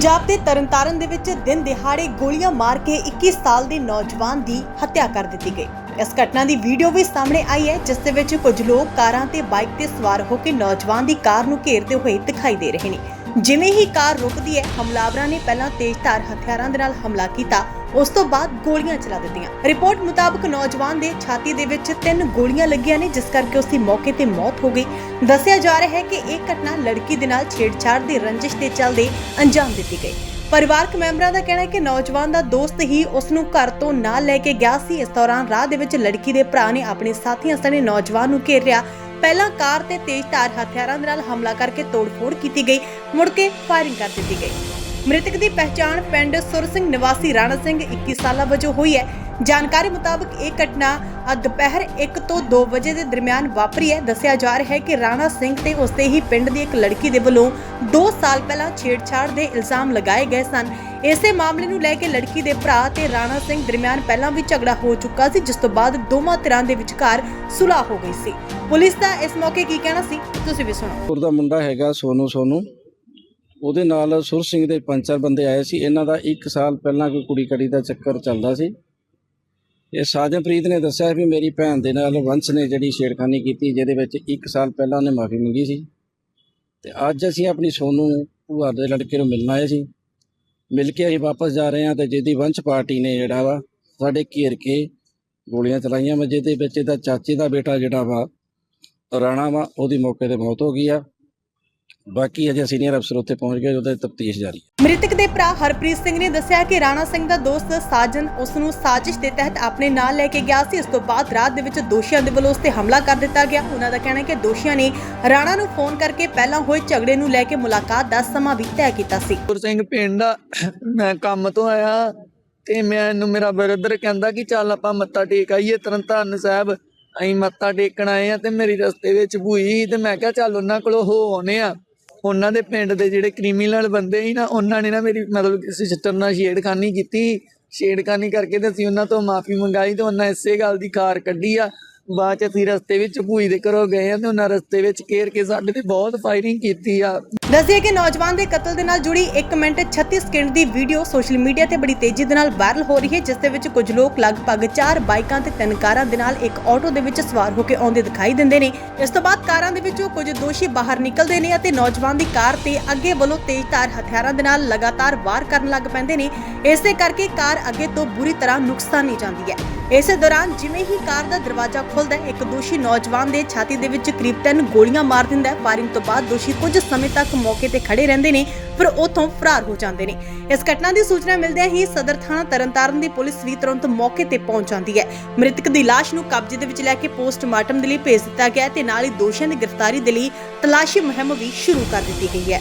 ਪੰਜਾਬ ਦੇ ਤਰਨਤਾਰਨ ਦੇ ਵਿੱਚ ਦਿਨ ਦਿਹਾੜੇ ਗੋਲੀਆਂ ਮਾਰ ਕੇ 21 ਸਾਲ ਦੇ ਨੌਜਵਾਨ ਦੀ ਹੱਤਿਆ ਕਰ ਦਿੱਤੀ ਗਈ। ਇਸ ਘਟਨਾ ਦੀ ਵੀਡੀਓ ਵੀ ਸਾਹਮਣੇ ਆਈ ਹੈ, ਜਿਸ ਦੇ ਵਿੱਚ ਕੁਝ ਲੋਕ ਕਾਰਾਂ ਤੇ ਬਾਈਕ ਤੇ ਸਵਾਰ ਹੋ ਕੇ ਨੌਜਵਾਨ ਦੀ ਕਾਰ ਨੂੰ ਘੇਰਦੇ ਹੋਏ ਦਿਖਾਈ ਦੇ ਰਹੇ ਨੇ। ਜਿਵੇਂ ਹੀ ਕਾਰ ਰੁਕਦੀ ਹੈ, ਹਮਲਾਵਰਾਂ ਨੇ ਪਹਿਲਾਂ ਤੇਜ਼ਧਾਰ ਹਥਿਆਰਾਂ ਦੇ ਨਾਲ ਹਮਲਾ ਕੀਤਾ ਉਸ ਤੋਂ ਬਾਅਦ ਗੋਲੀਆਂ ਚਲਾ ਦਿੱਤੀਆਂ। ਰਿਪੋਰਟ ਮੁਤਾਬਕ ਨੌਜਵਾਨ ਦੇ ਛਾਤੀ ਦੇ ਵਿੱਚ ਤਿੰਨ ਗੋਲੀਆਂ ਲੱਗੀਆਂ ਨੇ, ਜਿਸ ਕਰਕੇ ਉਸ ਦੀ ਮੌਕੇ ਤੇ ਮੌਤ ਹੋ ਗਈ। ਦੱਸਿਆ ਜਾ ਰਿਹਾ ਹੈ ਕਿ ਇਹ ਘਟਨਾ ਲੜਕੀ ਦੇ ਨਾਲ ਛੇੜਛਾੜ ਦੀ ਰੰਜਿਸ਼ ਦੇ ਚੱਲਦੇ ਅੰਜਾਮ ਦਿੱਤੀ ਗਈ। ਪਰਿਵਾਰਕ ਮੈਂਬਰਾਂ ਦਾ ਕਹਿਣਾ ਹੈ ਕਿ ਨੌਜਵਾਨ ਦਾ ਦੋਸਤ ਹੀ ਉਸ ਨੂੰ ਘਰ ਤੋਂ ਨਾਲ ਲੈ ਕੇ ਗਿਆ ਸੀ। ਇਸ ਦੌਰਾਨ ਰਾਹ ਦੇ ਵਿੱਚ ਲੜਕੀ ਦੇ ਭਰਾ ਨੇ ਆਪਣੇ ਸਾਥੀਆਂ ਸਣੇ ਨੌਜਵਾਨ ਨੂੰ ਘੇਰਿਆ। ਪਹਿਲਾਂ ਕਾਰ ਤੇ ਧਾਰ ਹਥਿਆਰਾਂ ਦੇ ਨਾਲ ਹਮਲਾ ਕਰਕੇ ਤੋੜਫੋੜ ਕੀਤੀ ਗਈ। ਮੁੜ ਕੇ ਫਾਇਰਿੰਗ ਕਰ ਦਿੱਤੀ ਗਈ। ਮ੍ਰਿਤਕ ਦੀ ਪਹਿਚਾਣ ਪਿੰਡ ਸੁਰ ਸਿੰਘ ਨਿਵਾਸੀ ਰਾਣਾ ਸਿੰਘ 21 ਸਾਲਾਂ ਵਜੋਂ ਹੋਈ ਹੈ। ਜਾਣਕਾਰੀ ਮੁਤਾਬਕ ਇਹ ਘਟਨਾ ਅੱਜ ਦੁਪਹਿਰ 1 ਤੋਂ 2 ਵਜੇ ਦੇ ਦਰਮਿਆਨ ਵਾਪਰੀ ਹੈ। ਦੱਸਿਆ ਜਾ ਰਿਹਾ ਹੈ ਕਿ ਰਾਣਾ ਸਿੰਘ ਤੇ ਉਸਦੇ ਹੀ ਪਿੰਡ ਦੀ ਇੱਕ ਲੜਕੀ ਦੇ ਵੱਲੋਂ 2 ਸਾਲ ਪਹਿਲਾਂ ਛੇੜਛਾੜ ਦੇ ਇਲਜ਼ਾਮ ਲਗਾਏ ਗਏ ਸਨ। ਇਸੇ ਮਾਮਲੇ ਨੂੰ ਲੈ ਕੇ ਲੜਕੀ ਦੇ ਭਰਾ ਤੇ ਰਾਣਾ ਸਿੰਘ ਦਰਮਿਆਨ ਪਹਿਲਾਂ ਵੀ ਝਗੜਾ ਹੋ ਚੁੱਕਾ ਸੀ, ਜਿਸ ਤੋਂ ਬਾਅਦ ਦੋਵਾਂ ਧਿਰਾਂ ਦੇ ਵਿਚਕਾਰ ਸੁਲ੍ਹਾ ਹੋ ਗਈ ਸੀ। ਪੁਲਿਸ ਦਾ ਇਸ ਮੌਕੇ ਕੀ ਕਹਿਣਾ ਸੀ, ਤੁਸੀਂ ਵੀ ਸੁਣੋ। ਪੁਰ ਮੁੰਡਾ ਹੈਗਾ ਸੋਨੂ ਸੋਨੂ। ਉਹਦੇ ਨਾਲ ਸੁਰ ਸਿੰਘ ਦੇ ਪੰਜ ਚਾਰ ਬੰਦੇ ਆਏ ਸੀ। ਇਹਨਾਂ ਦਾ 1 ਸਾਲ ਪਹਿਲਾਂ ਕੋਈ ਕੁੜੀ ਕੜੀ ਦਾ ਚੱਕਰ ਚੱਲਦਾ ਸੀ। ਇਹ ਸਾਜਨਪ੍ਰੀਤ ਨੇ ਦੱਸਿਆ ਵੀ ਮੇਰੀ ਭੈਣ ਦੇ ਨਾਲ ਵੰਸ਼ ਨੇ ਜਿਹੜੀ ਛੇੜਖਾਨੀ ਕੀਤੀ, ਜਿਹਦੇ ਵਿੱਚ 1 ਸਾਲ ਪਹਿਲਾਂ ਉਹਨੇ ਮਾਫੀ ਮੰਗੀ ਸੀ। ਤੇ ਅੱਜ ਅਸੀਂ ਆਪਣੀ ਸੋਨੂ ਭੂਆ ਦੇ ਲੜਕੇ ਨੂੰ ਮਿਲਣ ਆਏ ਸੀ। ਮਿਲ ਕੇ ਅਸੀਂ ਵਾਪਸ ਜਾ ਰਹੇ ਹਾਂ ਤੇ ਜਿਹਦੀ ਵੰਸ਼ ਪਾਰਟੀ ਨੇ ਜਿਹੜਾ ਵਾ, ਸਾਡੇ ਘੇਰ ਕੇ ਗੋਲੀਆਂ ਚਲਾਈਆਂ ਵਾ, ਜਿਹਦੇ ਵਿੱਚ ਇਹਦਾ ਚਾਚੇ ਦਾ ਬੇਟਾ ਜਿਹੜਾ ਵਾ, ਰਾਣਾ ਵਾ, ਉਹਦੀ ਮੌਕੇ ਤੇ ਮੌਤ ਹੋ ਗਈ ਆ। ਬਾਕੀ ਅਜੇ ਸੀਨੀਅਰ ਅਫਸਰ ਉੱਥੇ ਪਹੁੰਚ ਗਏ ਉਹਦੇ ਤਫਤੀਸ਼ ਜਾਰੀ ਹੈ। ਮ੍ਰਿਤਕ ਦੇ ਭਰਾ ਹਰਪ੍ਰੀਤ ਸਿੰਘ ਨੇ ਦੱਸਿਆ ਕਿ ਰਾਣਾ ਸਿੰਘ ਦਾ ਦੋਸਤ ਸਾਜਨ ਉਸ ਨੂੰ ਸਾਜ਼ਿਸ਼ ਦੇ ਤਹਿਤ ਆਪਣੇ ਨਾਲ ਲੈ ਕੇ ਗਿਆ ਸੀ। ਇਸ ਤੋਂ ਬਾਅਦ ਰਾਤ ਦੇ ਵਿੱਚ ਦੋਸ਼ੀਆਂ ਦੇ ਵੱਲੋਂ ਉਸ ਤੇ ਹਮਲਾ ਕਰ ਦਿੱਤਾ ਗਿਆ। ਉਹਨਾਂ ਦਾ ਕਹਿਣਾ ਹੈ ਕਿ ਦੋਸ਼ੀਆਂ ਨੇ ਰਾਣਾ ਨੂੰ ਫੋਨ ਕਰਕੇ ਪਹਿਲਾਂ ਹੋਏ ਝਗੜੇ ਨੂੰ ਲੈ ਕੇ ਮੁਲਾਕਾਤ ਦਾ ਸਮਾਂ ਵੀ ਤੈਅ ਕੀਤਾ ਸੀ। ਗੁਰ ਸਿੰਘ ਪਿੰਡ ਮੈਂ ਕੰਮ ਤੋਂ ਆਇਆ ਤੇ ਮੈਨੂੰ ਮੇਰਾ ਬਰਦਰ ਕਹਿੰਦਾ ਕਿ ਚੱਲ ਆਪਾਂ ਮੱਥਾ ਟੇਕ ਆਈਏ ਤਰਨਤਾਰਨ ਸਾਹਿਬ। ਅਸੀਂ ਮੱਥਾ ਟੇਕਣ ਆਏ ਆ ਤੇ ਮੇਰੀ ਰਸਤੇ ਵਿੱਚ ਭੂਈ ਤੇ ਮੈਂ ਕਿਹਾ ਚੱਲ ਉਹਨਾਂ ਕੋਲੋਂ ਹੋ ਆਉਨੇ ਆ। ਉਹਨਾਂ ਦੇ ਪਿੰਡ ਦੇ ਜਿਹੜੇ ਕ੍ਰਿਮੀਨਲ ਬੰਦੇ ਸੀ ਨਾ, ਉਹਨਾਂ ਨੇ ਨਾ ਮੇਰੀ ਮਤਲਬ ਸਿਸਟਰ ਨਾਲ ਛੇੜਖਾਨੀ ਕੀਤੀ। ਛੇੜਖਾਨੀ ਕਰਕੇ ਤੇ ਅਸੀਂ ਉਹਨਾਂ ਤੋਂ ਮਾਫੀ ਮੰਗਾਈ ਤੇ ਉਹਨਾਂ ਇਸੇ ਗੱਲ ਦੀ ਖਾਰ ਕੱਢੀ ਆ। ਬਾਅਦ ਚ ਅਸੀਂ ਰਸਤੇ ਵਿੱਚ ਭੂਈ ਦੇ ਘਰੋਂ ਗਏ ਆ ਤੇ ਉਹਨਾਂ ਰਸਤੇ ਵਿੱਚ ਘੇਰ ਕੇ ਸਾਡੇ ਤੇ ਬਹੁਤ ਫਾਇਰਿੰਗ ਕੀਤੀ ਆ। ਦੱਸਿਆ ਕਿ ਨੌਜਵਾਨ ਦੇ ਕਤਲ ਦੇ ਨਾਲ ਜੁੜੀ 1 ਮਿੰਟ 36 ਸਕਿੰਟ ਦੀ ਵੀਡੀਓ ਸੋਸ਼ਲ ਮੀਡੀਆ ਤੇ ਬੜੀ ਤੇਜ਼ੀ ਦੇ ਨਾਲ ਵਾਇਰਲ ਹੋ ਰਹੀ ਹੈ, ਜਿਸ ਦੇ ਵਿੱਚ ਕੁਝ ਲੋਕ ਲਗਭਗ 4 ਬਾਈਕਾਂ ਤੇ ਤਿੰਨ ਕਾਰਾਂ ਦੇ ਨਾਲ ਇੱਕ ਆਟੋ ਦੇ ਵਿੱਚ ਸਵਾਰ ਹੋ ਕੇ ਆਉਂਦੇ ਦਿਖਾਈ ਦਿੰਦੇ ਨੇ। ਇਸ ਤੋਂ ਬਾਅਦ ਕਾਰਾਂ ਦੇ ਵਿੱਚੋਂ ਕੁਝ ਦੋਸ਼ੀ ਬਾਹਰ ਨਿਕਲਦੇ ਨੇ ਅਤੇ ਨੌਜਵਾਨ ਦੀ ਕਾਰ ਤੇ ਅੱਗੇ ਵੱਲੋਂ ਤੇਜ਼ਧਾਰ ਹਥਿਆਰਾਂ ਦੇ ਨਾਲ ਲਗਾਤਾਰ ਵਾਰ ਕਰਨ ਲੱਗ ਪੈਂਦੇ ਨੇ। ਇਸੇ ਕਰਕੇ ਕਾਰ ਅੱਗੇ ਤੋਂ ਬੁਰੀ ਤਰ੍ਹਾਂ ਨੁਕਸਾਨੀ ਜਾਂਦੀ ਹੈ। ਇਸੇ ਦੌਰਾਨ ਜਿਵੇਂ ਹੀ ਕਾਰ ਦਾ ਦਰਵਾਜ਼ਾ ਖੁੱਲਦਾ ਹੈ, ਇੱਕ ਦੋਸ਼ੀ ਨੌਜਵਾਨ ਦੇ ਛਾਤੀ ਦੇ ਵਿੱਚ ਕਰੀਬ ਤਿੰਨ ਗੋਲੀਆਂ ਮਾਰ ਦਿੰਦਾ ਹੈ। ਫਾਇਰਿੰਗ ਤੋਂ ਬਾਅਦ ਦੋਸ਼ੀ ਕੁਝ ਸਮੇਂ ਤੱਕ ਮੌਕੇ ਤੇ ਖੜੇ ਰਹਿੰਦੇ ਨੇ, ਫਿਰ ਉੱਥੋਂ ਫਰਾਰ ਹੋ ਜਾਂਦੇ ਨੇ। ਇਸ ਘਟਨਾ ਦੀ ਸੂਚਨਾ ਮਿਲਦਿਆਂ ਹੀ ਸਦਰ ਥਾਣਾ ਤਰਨਤਾਰਨ ਦੀ ਪੁਲਿਸ ਵੀ ਤੁਰੰਤ ਮੌਕੇ ਤੇ ਪਹੁੰਚ ਜਾਂਦੀ ਹੈ। ਮ੍ਰਿਤਕ ਦੀ ਲਾਸ਼ ਨੂੰ ਕਬਜ਼ੇ ਦੇ ਵਿੱਚ ਲੈ ਕੇ ਪੋਸਟਮਾਰਟਮ ਦੇ ਲਈ ਭੇਜ ਦਿੱਤਾ ਗਿਆ ਤੇ ਨਾਲ ਹੀ ਦੋਸ਼ੀਆਂ ਦੀ ਗ੍ਰਿਫਤਾਰੀ ਦੇ ਲਈ ਤਲਾਸ਼ੀ ਮੁਹਿੰਮ ਵੀ ਸ਼ੁਰੂ ਕਰ ਦਿੱਤੀ ਗਈ ਹੈ।